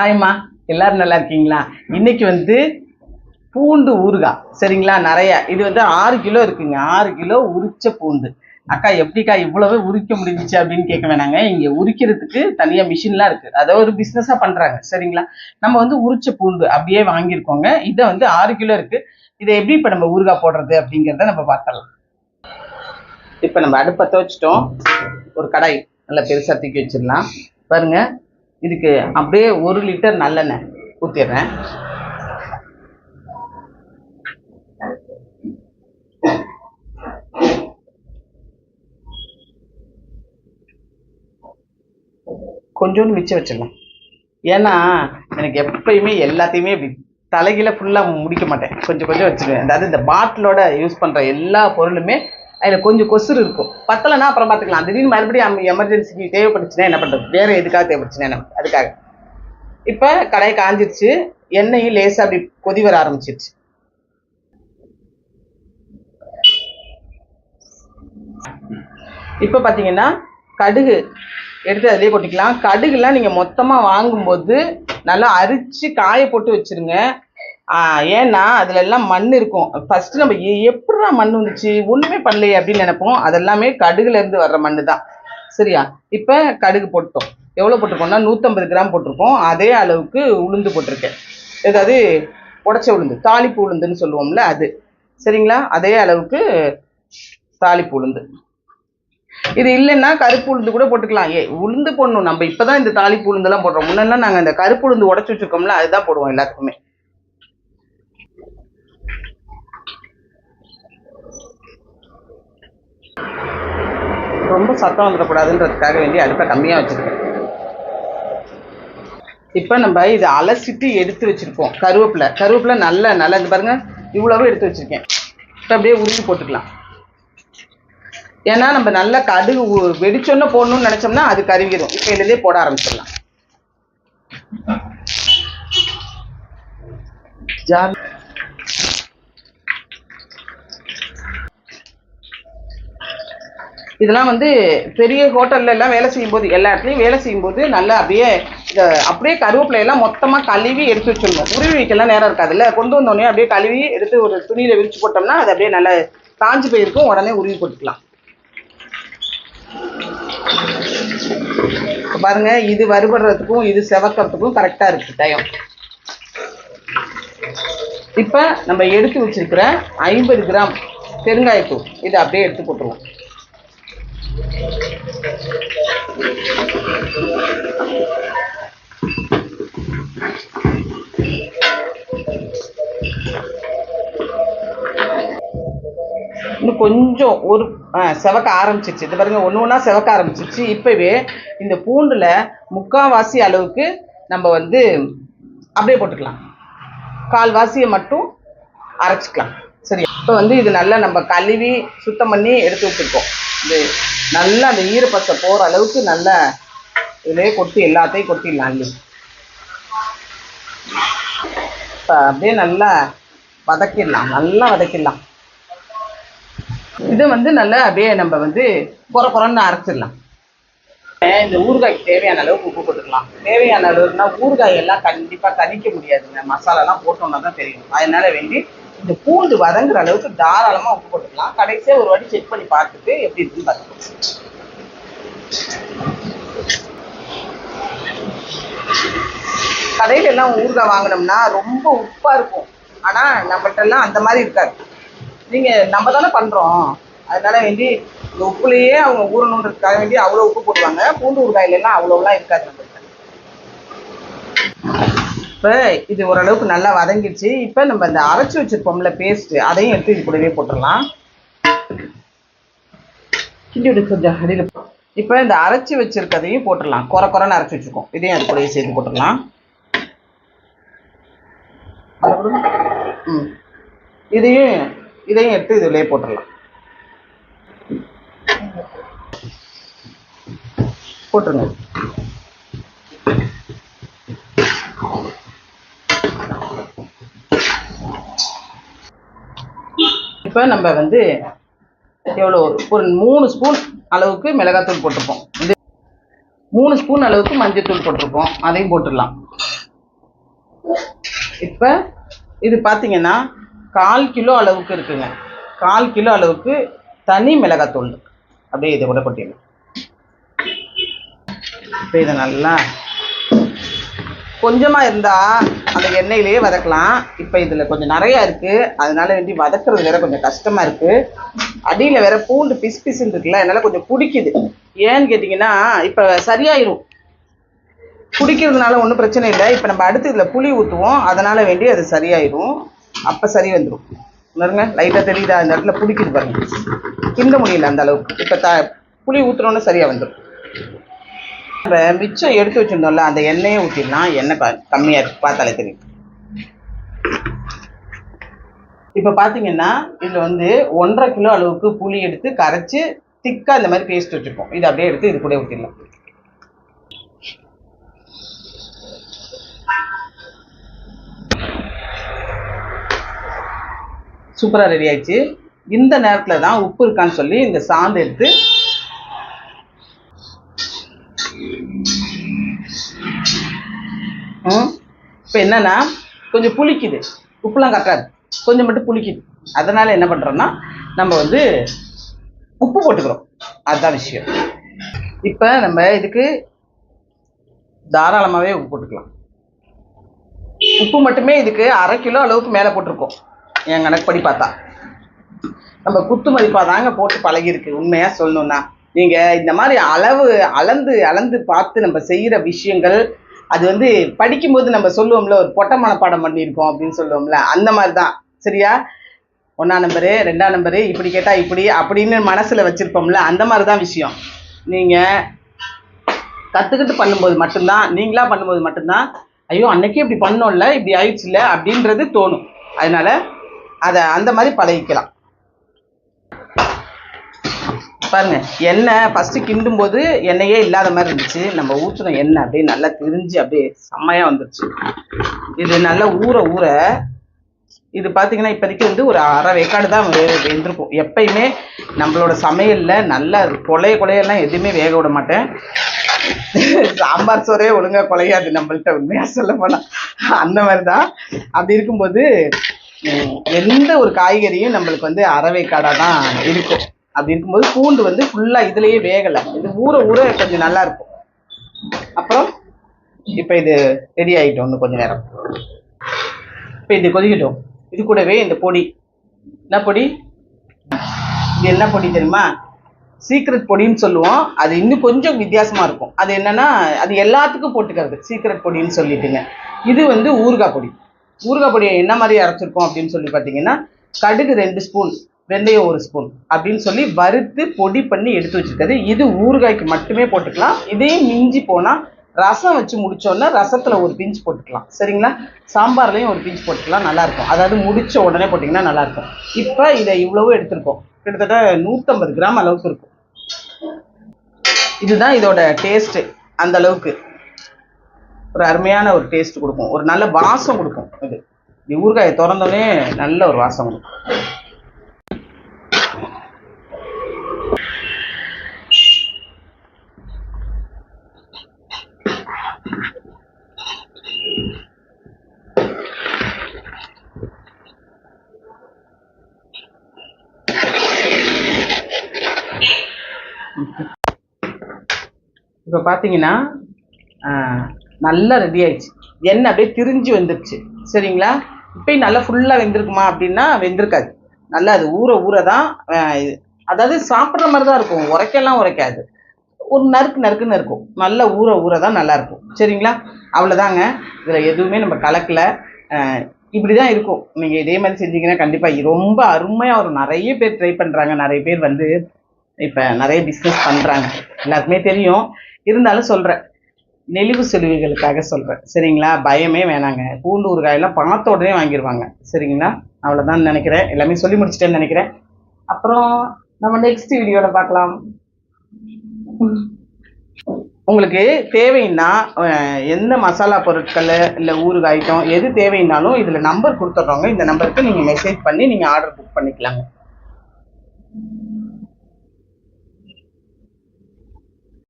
ஹாய்மா எல்லாரும் நல்லா இருக்கீங்களா? இன்னைக்கு வந்து பூண்டு ஊறுகாய். சரிங்களா? நிறைய. இது வந்து ஆறு கிலோ இருக்குங்க. ஆறு கிலோ உரிச்ச பூண்டு. அக்கா எப்படிக்கா இவ்வளவு உரிக்க முடிஞ்சிச்சு அப்படின்னு கேட்க வேணாங்க. இங்க உரிக்கிறதுக்கு தனியா மிஷின்லாம் இருக்கு. அதை ஒரு பிசினஸா பண்றாங்க. சரிங்களா? நம்ம வந்து உரிச்ச பூண்டு அப்படியே வாங்கியிருக்கோங்க. இதை வந்து ஆறு கிலோ இருக்கு. இதை எப்படி இப்ப நம்ம ஊறுகாய் போடுறது அப்படிங்கிறத நம்ம பார்க்கலாம் இப்ப நம்ம அடுப்பை துவச்சிட்டோம். ஒரு கடாய் நல்லா பெருசாக தூக்கி வச்சிடலாம். பாருங்க. இதுக்கு அப்படியே ஒரு லிட்டர் நல்லெண்ணெய் ஊற்றிடுறேன் கொஞ்சோண்டு மிச்சம் வச்சிடலாம். ஏன்னா எனக்கு எப்பயுமே எல்லாத்தையுமே இப்படி தலைகீழ ஃபுல்லாக முடிக்க மாட்டேன். கொஞ்சம் கொஞ்சம் வச்சுருவேன் அதாவது இந்த பாட்டிலோட யூஸ் பண்ணுற எல்லா பொருளுமே அதில் கொஞ்சம் கொசுறு இருக்கும். பத்தலைன்னா அப்புறம் பார்த்துக்கலாம் திடீர்னு மறுபடியும் எமர்ஜென்சிக்கு தேவைப்பட்டுச்சுன்னா என்ன பண்ணுறது வேறு எதுக்காக தேவைப்பட்டுச்சுன்னா என்ன அதுக்காக. இப்போ கடாய் காஞ்சிருச்சு. எண்ணெயும் லேசாக அப்படி கொதி வர ஆரம்பிச்சிருச்சு. இப்போ பார்த்தீங்கன்னா கடுகு எடுத்து அதிலே கொட்டிக்கலாம். கடுகுலாம் நீங்கள் மொத்தமாக வாங்கும்போது நல்லா அரிச்சு காய போட்டு வச்சிருங்க. ஏன்னா அதுல எல்லாம் மண் இருக்கும். ஃபர்ஸ்ட் நம்ம எ- மண் வந்துச்சு? ஒண்ணுமே பண்ணலையே அப்படின்னு நினைப்போம். அதெல்லாமே கடுகுல இருந்து வர்ற மண்ணு தான் சரியா? இப்போ கடுகு போட்டோம் எவ்வளோ போட்டிருக்கோம்னா நூற்றம்பது கிராம் போட்டிருக்கோம். அதே அளவுக்கு உளுந்து போட்டிருக்கேன். ஏதாவது உடச்ச உளுந்து தாளிப்பு உளுந்துன்னு சொல்லுவோம்ல அது. சரிங்களா? அதே அளவுக்கு தாளிப்பு உளுந்து. இது இல்லைன்னா கருப்பு உளுந்து கூட போட்டுக்கலாம். ஏ உளுந்து போடணும். நம்ம இப்பதான் இந்த தாளிப்பு உளுந்துலாம் போடுறோம். முன்னெல்லாம் நாங்கள் இந்த கருப்பு உளுந்து உடச்சி வச்சிருக்கோம்ல அதுதான் போடுவோம் எல்லாத்துக்குமே. ரொம்ப சத்தம் வந்துடக்கூடாதுன்றதுக்காக வேண்டி அடுப்பை கம்மியாக வச்சுருக்கேன் இப்போ நம்ம இதை அலசிட்டு எடுத்து வச்சுருக்கோம் கருவேப்பிலை. கருவேப்பிலை நல்ல நல்ல இது பாருங்க இவ்வளவு எடுத்து வச்சுருக்கேன். இப்போ அப்படியே உருவி போட்டுக்கலாம். ஏன்னா நம்ம நல்லா கடுகு உ- வெடிச்சோன்னே போடணும்னு நினச்சோம்னா அது கருகிரும். இப்போ இதுலேயே போட ஆரம்பிச்சிடலாம். ஜாலி இதெல்லாம் வந்து பெரிய ஹோட்டல்ல எல்லாம் வேலை செய்யும்போது எல்லா இடத்துலையும் வேலை செய்யும்போது நல்லா அப்படியே இதை அப்படியே கருவேப்பிலை எல்லாம் மொத்தமாக கழுவி எடுத்து வச்சிடணும். உருவி வைக்கலாம் நேரம் இருக்காதுல்ல கொண்டு வந்தோடனே அப்படியே கழுவி எடுத்து ஒரு துணியில் விரிச்சு போட்டோம்னா அது அப்படியே நல்லா காஞ்சு போயிருக்கும். உடனே உருவி போட்டுக்கலாம். பாருங்க இது வறுபடுறதுக்கும் இது செவக்கிறதுக்கும் கரெக்டாக இருக்கு டயம் இப்போ நம்ம எடுத்து வச்சிருக்கிற ஐம்பது கிராம் பெருங்காயத்தூள் இதை அப்படியே எடுத்து போட்டுருவோம். இன்னும் கொஞ்சம் ஒரு செவக்க ஆரம்பிச்சிச்சு இது பாருங்க ஒன்று ஒன்றா செவக்க ஆரம்பிச்சிச்சு இப்போவே இந்த பூண்டில் முக்கால்வாசி அளவுக்கு நம்ம வந்து அப்படியே போட்டுக்கலாம். கால்வாசியை மட்டும் அரைச்சிக்கலாம். சரி இப்போ வந்து இது நல்லா நம்ம கழுவி சுத்தம் பண்ணி எடுத்து விட்டுருக்கோம் இது நல்லா அந்த ஈரப்பசை போகிற அளவுக்கு நல்லா இதிலே கொட்டி எல்லாத்தையும் கொட்டிடலாம் அள்ளி இப்போ அப்படியே நல்லா வதக்கிடலாம் நல்லா வதக்கிடலாம். இதை வந்து நல்லா அப்படியே நம்ம வந்து குறை குறைன்னு அரைச்சிடலாம். இந்த ஊறுகாய்க்கு தேவையான அளவுக்கு உப்பு போட்டுக்கலாம். தேவையான அளவுனா ஊறுகாய் எல்லாம் கண்டிப்பாக கணிக்க முடியாதுங்க மசாலாலாம் போட்டோம்னா தான் தெரியும். அதனால வேண்டி இந்த பூண்டு வதங்குற அளவுக்கு தாராளமாக உப்பு போட்டுக்கலாம். கடைசியாக ஒரு வாட்டி செக் பண்ணி பார்த்துட்டு எப்படி இருக்குன்னு பார்த்துக்கலாம். கடையில எல்லாம் ஊறுகாய் வாங்கினோம்னா ரொம்ப உப்பா இருக்கும். ஆனா நம்மகிட்ட எல்லாம் அந்த மாதிரி இருக்காது. நீங்க நம்ம தானே பண்றோம். அதனால வேண்டி இந்த உப்புலயே அவங்க ஊறணுன்றதுக்காக வேண்டி அவ்வளவு உப்பு போடுவாங்க. பூண்டு ஊறுகாயில எல்லாம் இருக்காது நம்மளுக்கு இப்போ இது ஓரளவுக்கு நல்லா வதங்கிடுச்சு. இப்போ நம்ம இந்த அரைச்சி வச்சுருப்போம்ல பேஸ்ட் அதையும் எடுத்து இது கூடவே போட்டுடலாம். கிண்டி விடு கொஞ்சம் அடியில். இப்போ இந்த அரைச்சி வச்சிருக்கதையும் போட்டுடலாம். குறை குறைன்னு அரைச்சி வச்சிருக்கோம். இதையும் அது கூடயே சேர்த்து போட்டுடலாம். ம். இதையும் இதையும் எடுத்து இதுலயே போட்டுடலாம். போட்டுருங்க. இப்போ நம்ம வந்து எவ்வளோ ஒரு மூணு ஸ்பூன் அளவுக்கு மிளகாத்தூள் போட்டிருப்போம். இது மூணு ஸ்பூன் அளவுக்கு மஞ்சத்தூள் போட்டிருப்போம். அதையும் போட்டுடலாம். இப்போ இது பார்த்தீங்கன்னா கால் கிலோ அளவுக்கு இருக்குங்க. கால் கிலோ அளவுக்கு தனி மிளகாத்தூள் அப்படியே இதை கூட கொட்டிடலாம். இப்போ இதை நல்லா கொஞ்சமாக இருந்தால் அந்த எண்ணெயிலேயே வதக்கலாம். இப்போ இதில் கொஞ்சம் நிறையா இருக்குது அதனால வேண்டி வதக்குறது வேற கொஞ்சம் கஷ்டமாக இருக்குது அடியில் வேற பூண்டு பிஸ் பிசுன்னு இருக்குல்ல அதனால் கொஞ்சம் பிடிக்குது. ஏன்னு கேட்டிங்கன்னா இப்போ சரியாயிரும். குடிக்கிறதுனால ஒன்றும் பிரச்சனை இல்லை. இப்போ நம்ம அடுத்து இதில் புளி ஊற்றுவோம் அதனால் வேண்டி அது சரியாயிடும் அப்போ சரி வந்துடும் உணருங்க. லைட்டாக தெரியுதா? அந்த இடத்துல பிடிக்குது பாருங்க. கிண்ட முடியல அந்த அளவுக்கு. இப்போ த புளி ஊற்றுனோன்னு சரியாக வந்துடும் நம்ம மிச்சம் எடுத்து வச்சுருந்தோம்ல அந்த எண்ணெயை ஊற்றிடலாம் எண்ணெய் க கம்மியாக இருக்குது பார்த்தாலே தெரியும். இப்போ பார்த்தீங்கன்னா இதில் வந்து ஒன்றரை கிலோ அளவுக்கு புளி எடுத்து கரைச்சி திக்காக இந்த மாதிரி பேஸ்ட் வச்சுருப்போம். இதை அப்படியே எடுத்து இது கூட ஊற்றிடலாம் சூப்பராக ரெடி ஆயிடுச்சு. இந்த நேரத்தில் தான் உப்பு இருக்கான்னு சொல்லி இந்த சாந்து எடுத்து இப்போ என்னன்னா கொஞ்சம் புளிக்குது. உப்புலாம் கட்டாது. கொஞ்சம் மட்டும் புளிக்குது. அதனால் என்ன பண்ணுறோன்னா நம்ம வந்து உப்பு போட்டுக்கிறோம். அதுதான் விஷயம். இப்போ நம்ம இதுக்கு தாராளமாகவே உப்பு போட்டுக்கலாம். உப்பு மட்டுமே இதுக்கு அரை கிலோ அளவுக்கு மேலே போட்டிருக்கோம். என் கணக்குப்படி பார்த்தா. நம்ம குத்து மதிப்பாக தாங்க போட்டு பழகிருக்கு உண்மையாக சொல்லணும்னா. நீங்கள் இந்த மாதிரி அளவு அளந்து அளந்து பார்த்து நம்ம செய்கிற விஷயங்கள் அது வந்து படிக்கும்போது நம்ம சொல்லுவோம்ல ஒரு பொட்ட மனப்பாடம் பண்ணியிருக்கோம் அப்படின்னு சொல்லுவோம்ல அந்த மாதிரி தான் சரியா? ஒன்றாம் நம்பரு ரெண்டாம் நம்பரு இப்படி கேட்டால் இப்படி அப்படின்னு மனசில் வச்சுருப்போம்ல அந்த மாதிரி தான் விஷயம். நீங்கள் கற்றுக்கிட்டு பண்ணும்போது மட்டும்தான் நீங்களாக பண்ணும்போது மட்டும்தான் ஐயோ அன்னைக்கே இப்படி பண்ணோம்ல இப்படி ஆயிடுச்சுல அப்படின்றது தோணும். அதனால அதை அந்த மாதிரி பழகிக்கலாம். பாருங்க எண்ணெய் ஃபஸ்ட்டு கிண்டும் போது எண்ணெயே இல்லாத மாதிரி இருந்துச்சு. நம்ம ஊற்றின எண்ணெய் அப்படியே நல்லா திரிஞ்சு அப்படியே செம்மையாக வந்துருச்சு. இது நல்லா ஊற ஊற இது பார்த்தீங்கன்னா இப்போதைக்கு வந்து ஒரு அரை வேக்காடு தான் வெ- வெந்திருக்கும். எப்பயுமே நம்மளோட சமையலில் நல்லா கொலைய கொலையெல்லாம் எதுவுமே வேக விட மாட்டேன். சாம்பார் சோறே ஒழுங்காக குலையாது நம்மள்கிட்ட உண்மையாக சொல்ல போனால் அந்த மாதிரி தான். அப்படி இருக்கும்போது எந்த ஒரு காய்கறியும் நம்மளுக்கு வந்து அறவைக்காடாக தான் இருக்கும். அப்படி இருக்கும்போது பூண்டு வந்து ஃபுல்லாக இதுலேயே வேகலை. இது ஊற ஊற கொஞ்சம் நல்லா இருக்கும். அப்புறம் இப்போ இது ரெடி ஆகிட்டோம் இன்னும் கொஞ்சம் நேரம். இப்போ இது கொதிக்கட்டும். இது கூடவே இந்த பொடி. என்ன பொடி? இது என்ன பொடி தெரியுமா? சீக்ரெட் பொடின்னு சொல்லுவோம். அது இன்னும் கொஞ்சம் வித்தியாசமாக இருக்கும். அது என்னன்னா அது எல்லாத்துக்கும் போட்டுக்கிறது. சீக்ரெட் பொடின்னு சொல்லிட்டுங்க. இது வந்து ஊறுகாய் பொடி. ஊறுகாய் பொடியை என்ன மாதிரி அரைச்சிருக்கோம் அப்படின்னு சொல்லி பார்த்தீங்கன்னா கடுகு ரெண்டு ஸ்பூன் வெந்தயம் ஒரு ஸ்பூன் அப்படின்னு சொல்லி வறுத்து பொடி பண்ணி எடுத்து வச்சுருக்கிறது இது ஊறுகாய்க்கு மட்டுமே போட்டுக்கலாம். இதே மிஞ்சி போனால் ரசம் வச்சு முடிச்சோன்னா ரசத்தில் ஒரு பிஞ்சு போட்டுக்கலாம். சரிங்களா? சாம்பார்லேயும் ஒரு பிஞ்சு போட்டுக்கலாம். நல்லாயிருக்கும். அதாவது முடித்த உடனே போட்டிங்கன்னா நல்லாயிருக்கும். இப்போ இதை இவ்வளவு எடுத்திருக்கோம். கிட்டத்தட்ட நூற்றம்பது கிராம் அளவுக்கு இருக்கும். இதுதான் இதோட டேஸ்ட்டு அந்த அளவுக்கு. ஒரு அருமையான ஒரு டேஸ்ட் கொடுக்கும். ஒரு நல்ல வாசம் கொடுக்கும். இது. இது ஊறுகாயை திறந்தோடனே நல்ல ஒரு வாசம் கொடுக்கும். இப்போ பார்த்தீங்கன்னா நல்லா ரெடி ஆயிடுச்சு. எண்ணெய் அப்படியே திரிஞ்சு வந்துருச்சு. சரிங்களா? இப்போயும் நல்லா ஃபுல்லாக வெந்திருக்குமா அப்படின்னா வெந்திருக்காது. நல்லா அது ஊற ஊற தான் இது- அதாவது சாப்பிட்ற மாதிரி தான் இருக்கும். உரைக்கெல்லாம் உரைக்காது. ஒரு நறுக்கு நறுக்குன்னு இருக்கும். நல்லா ஊற ஊற தான் நல்லாயிருக்கும் சரிங்களா? அவ்வளோதாங்க இதில் எதுவுமே நம்ம கலக்கல. இப்படி தான் இருக்கும். நீங்கள் இதே மாதிரி செஞ்சீங்கன்னா கண்டிப்பாக ரொம்ப அருமையாக வரும். நிறைய பேர் ட்ரை பண்ணுறாங்க நிறைய பேர் வந்து இப்போ நிறைய பிஸ்னஸ் பண்ணுறாங்க எல்லாருக்குமே தெரியும். இருந்தாலும் சொல்கிறேன் நெளிவு செலவுகளுக்காக சொல்கிறேன் சரிங்களா? பயமே வேணாங்க. பூண்டு ஊறுகாயெல்லாம் பார்த்த உடனே வாங்கிடுவாங்க சரிங்களா? அவ்வளோதான் நினைக்கிறேன். எல்லாமே சொல்லி முடிச்சிட்டேன்னு நினைக்கிறேன். அப்புறம் நம்ம நெக்ஸ்ட் வீடியோவில் பார்க்கலாம். உங்களுக்கு தேவைன்னா எந்த மசாலா பொருட்கள் இல்லை ஊறுகாய் ஐட்டம் எது தேவைன்னாலும் இதில் நம்பர் கொடுத்துட்றோங்க இந்த நம்பருக்கு நீங்கள் மெசேஜ் பண்ணி நீங்கள் ஆர்டர் புக் பண்ணிக்கலாங்க.